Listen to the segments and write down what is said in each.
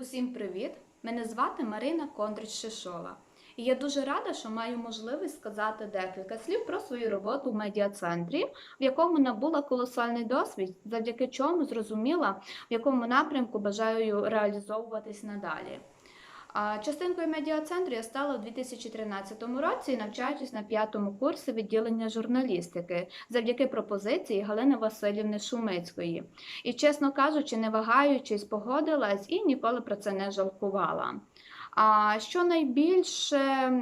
Усім привіт! Мене звати Марина Кондрич Шишова. І я дуже рада, що маю можливість сказати декілька слів про свою роботу в медіа-центрі, в якому набула колосальний досвід, завдяки чому зрозуміла, в якому напрямку бажаю реалізовуватись надалі. Частинкою медіа-центру я стала у 2013 році, навчаючись на п'ятому курсі відділення журналістики завдяки пропозиції Галини Васильівни Шумицької. І, чесно кажучи, не вагаючись, погодилась і ніколи про це не жалкувала. А що найбільше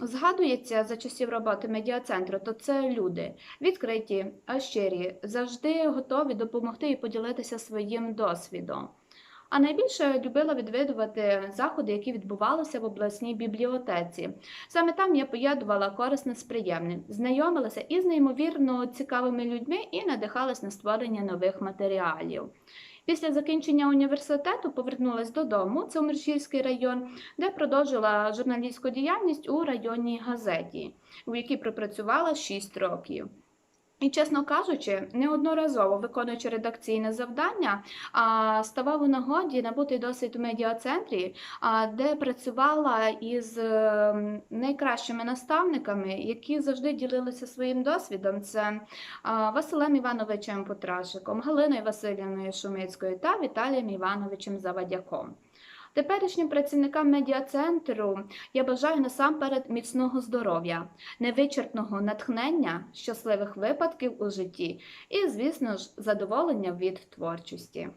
згадується за часів роботи медіа-центру, то це люди відкриті, щирі, завжди готові допомогти і поділитися своїм досвідом. А найбільше любила відвідувати заходи, які відбувалися в обласній бібліотеці. Саме там я поєднувала корисне з приємним, знайомилася із неймовірно цікавими людьми і надихалась на створення нових матеріалів. Після закінчення університету повернулася додому, це Умершівський район, де продовжила журналістську діяльність у районній газеті, у якій пропрацювала 6 років. І, чесно кажучи, неодноразово виконуючи редакційне завдання, ставав у нагоді набути досвід у медіа-центрі, де працювала із ем, найкращими наставниками, які завжди ділилися своїм досвідом. Це Василем Івановичем Петрашиком, Галиною Васильівною Шумицькою та Віталієм Івановичем Завадяком. Теперішнім працівникам медіа-центру я бажаю насамперед міцного здоров'я, невичерпного натхнення, щасливих випадків у житті і, звісно ж, задоволення від творчості.